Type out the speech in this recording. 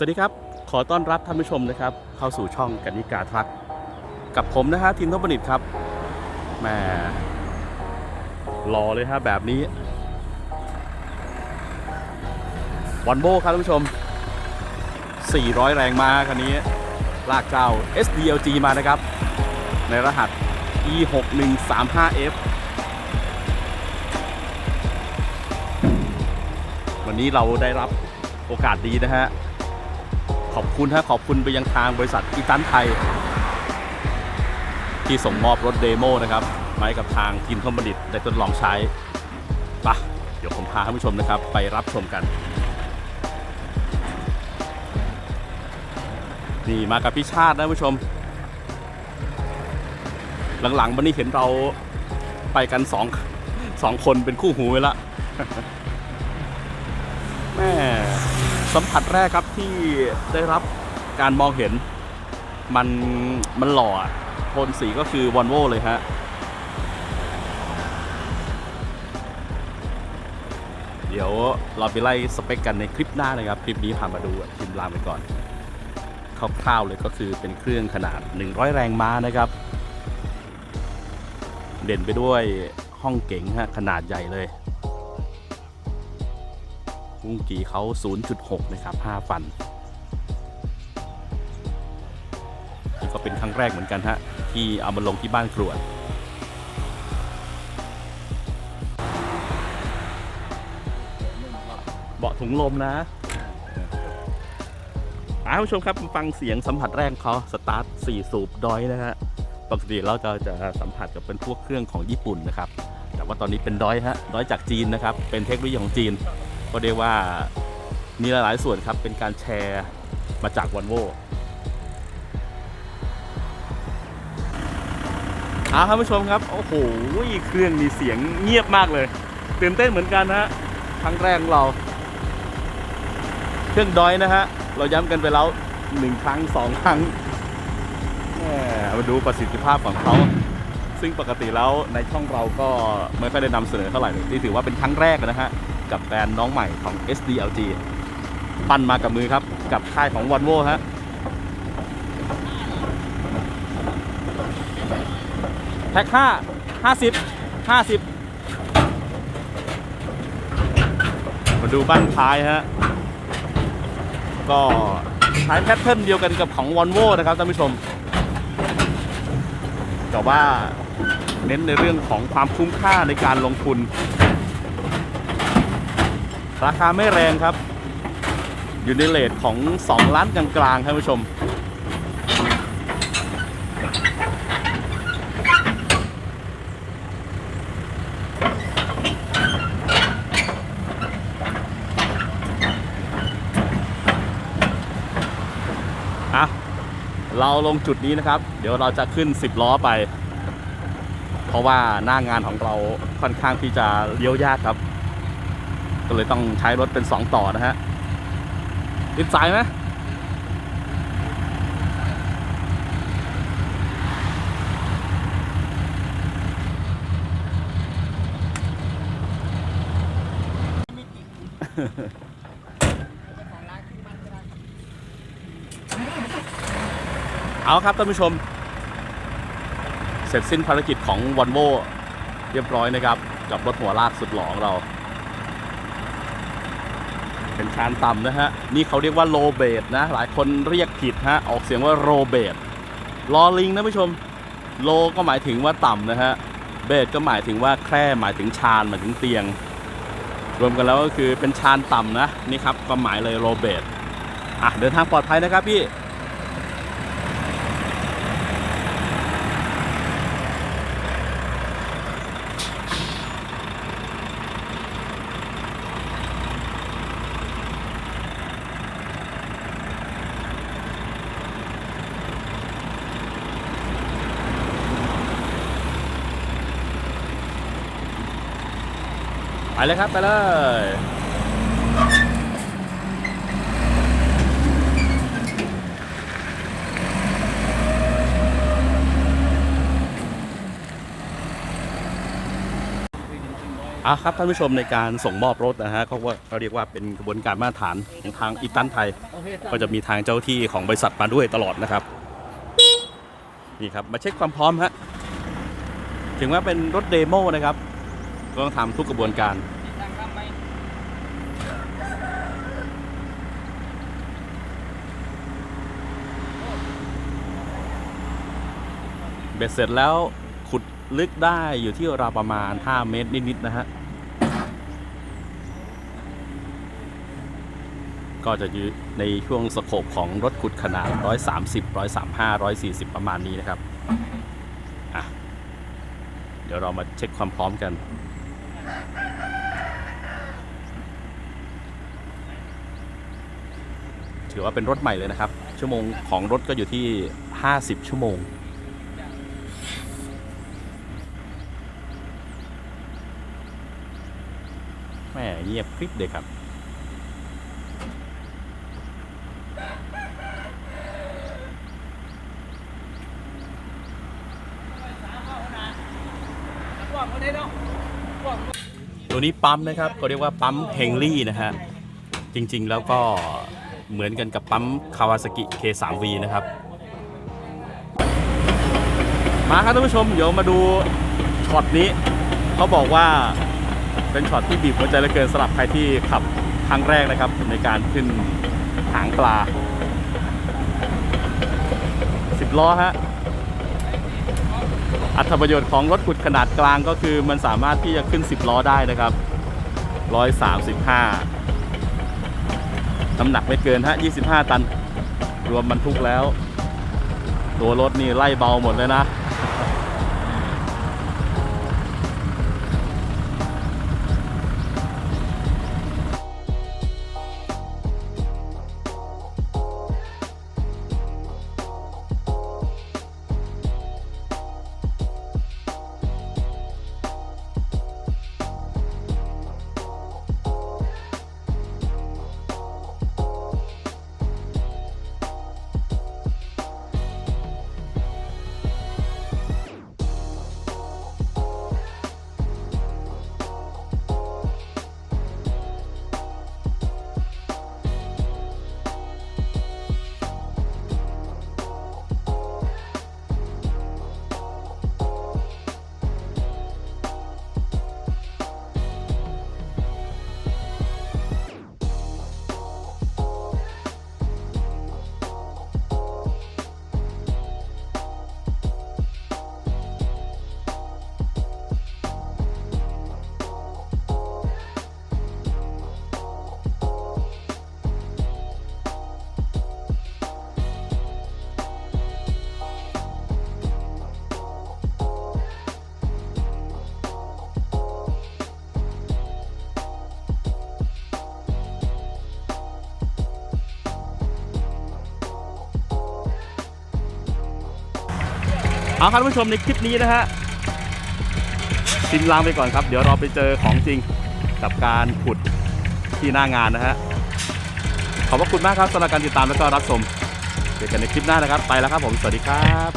สวัสดีครับ ขอต้อนรับท่านผู้ชมนะครับ เข้าสู่ช่องกนิกาทรัคกับผมนะฮะทีมทบนิตครับแหม่รอเลยฮะแบบนี้วันโบครับท่านผู้ชม 400 แรงม้าคันนี้ ลากเจ้า SDLG มานะครับ ในรหัส E6135F วันนี้เราได้รับโอกาสดีนะฮะ ขอบคุณฮะขอบคุณไปยังทางบริษัทอีตันไทย ที่ส่งมอบรถเดโมนะครับมาให้กับทางทีมทมบัณฑิตได้ทดลองใช้ปะเดี๋ยวผมพาท่านผู้ชมนะครับ ไปรับชมกัน นี่มากับพี่ชาตินะท่านผู้ชม หลังๆวันนี้เห็นเราไปกันสองสองคนเป็นคู่หูไปละ สัมผัสแรกครับที่ได้รับการมองเห็นมันมันหล่อโทนสีก็คือวอลโวเลยฮะเดี๋ยวเราไปไล่สเปคกันในคลิปหน้านะครับ คลิปนี้ผ่านมาดูพิมพ์ลาไปก่อนคร่าวๆเลยก็คือเป็นเครื่องขนาด 100 แรงม้านะครับ เด่นไปด้วยห้องเก๋งฮะขนาดใหญ่เลย กุ้งกีเขา 0.6 นะครับ 5 ฟัน นี่ก็เป็นครั้งแรกเหมือนกันฮะ ที่เอามาลงที่บ้านกรวดเบาะถุงลมนะอ่าผู้ชมครับฟังเสียงสัมผัสแรกเขาสตาร์ท4สูบดอยนะฮะปกติเราจะจะสัมผัสกับเป็นพวกเครื่องของญี่ปุ่นนะครับ แต่ว่าตอนนี้เป็นดอยฮะดอยจากจีนนะครับ เป็นเทคโนโลยีของจีน ก็เรียกว่ามีหลายๆส่วนครับเป็นการแชร์มาจากวันโวอาท่านผู้ชมครับ โอ้โห เครื่องมีเสียงเงียบมากเลย ตื่นเต้นเหมือนกันนะฮะครั้งแรกของเรา เครื่องดอยนะฮะ เราย้ำกันไปแล้วหนึ่งครั้งสองครั้งมาดูประสิทธิภาพของเขา ซึ่งปกติแล้วในช่องเราก็ไม่ค่อยได้นำเสนอเท่าไหร่เลยนี่ถือว่าเป็นครั้งแรกนะฮะ กับแบรนด์น้องใหม่ของ SDLG ปั้นมากับมือครับ กับค่ายของ v o l v o ฮะแท็ก5 50 50มาดูบ้านท้ายฮะ ก็ใช้แพทเทิร์นเดียวกันกับของ v o l v o นะครับท่านผู้ชมแต่ว่า เน้นในเรื่องของความคุ้มค่าในการลงทุน ราคาไม่แรงครับ อยู่ในเลทของ 2 ล้านกลางๆท่านผู้ชม อะ เราลงจุดนี้นะครับ เดี๋ยวเราจะขึ้น 10 ล้อไป เพราะว่าหน้างานของเราค่อนข้างที่จะเลี้ยวยากครับ ก็เลยต้องใช้รถเป็น 2 ต่อนะฮะติดสายไหมเอาครับท่านผู้ชม เสร็จสิ้นภารกิจของว o l v o เรียบร้อยนะครับ กับรถหัวลากสุดหล่อของเรา เป็นชานต่ำนะฮะ นี่เขาเรียกว่าโลเบดนะ หลายคนเรียกผิดฮะ ออกเสียงว่าโรเบดลอลิงนะผู้ชม โลก็หมายถึงว่าต่ำนะฮะ เบดก็หมายถึงว่าแคร่หมายถึงชานหมายถึงเตียง รวมกันแล้วก็คือเป็นชานต่ำนะ นี่ครับความหมายเลยโรเบดอะเดินทางปลอดภัยนะครับพี่ ไปเลยครับไปเลยอะครับท่านผู้ชมในการส่งมอบรถนะฮะเขาว่าเขาเรียกว่าเป็นกระบวนการมาตรฐานของทางอีตันไทย ก็จะมีทางเจ้าที่ของบริษัทมาด้วยตลอดนะครับ นี่ครับมาเช็คความพร้อมฮะถึงว่าเป็นรถเดโมนะครับ ต้องทำทุกกระบวนการเบ็ดเสร็จแล้วขุดลึกได้อยู่ที่ราวประมาณ 5 เมตรนิด ๆ นะฮะ ก็จะอยู่ในช่วงสโคปของรถขุดขนาด 130 135 140 ประมาณนี้นะครับ อะ เดี๋ยวเรามาเช็คความพร้อมกัน ถือว่าเป็นรถใหม่เลยนะครับ ชั่วโมงของรถก็อยู่ที่ 50 ชั่วโมง แม่เงียบคลิปเลยครับตัวนี้ปั๊มนะครับก็เรียกว่าปั๊มเฮงลี่นะฮะ จริงๆแล้วก็ เหมือนกันกับปั๊มคาวาซากิ K3V นะครับ มาครับท่านผู้ชม เดี๋ยวมาดูช็อตนี้ เขาบอกว่าเป็นช็อตที่บีบหัวใจเหลือเกินสำหรับใครที่ขับครั้งแรกนะครับ ในการขึ้นหางปลาสิบล้อฮะอัตประโยชน์ของรถขุดขนาดกลางก็คือมันสามารถที่จะขึ้น 10 ล้อได้นะครับ 135 น้ำหนักไม่เกินฮะ25 ตัน รวมบรรทุกแล้ว ตัวรถนี่ไล่เบาหมดเลยนะ เอาครับท่านผู้ชมในคลิปนี้นะฮะชิมลางไปก่อนครับ เดี๋ยวเราไปเจอของจริงกับการขุดที่หน้างานนะฮะ ขอบพระคุณมากครับสำหรับการติดตามและก็รับชมเจอกันในคลิปหน้านะครับ ไปแล้วครับผม สวัสดีครับ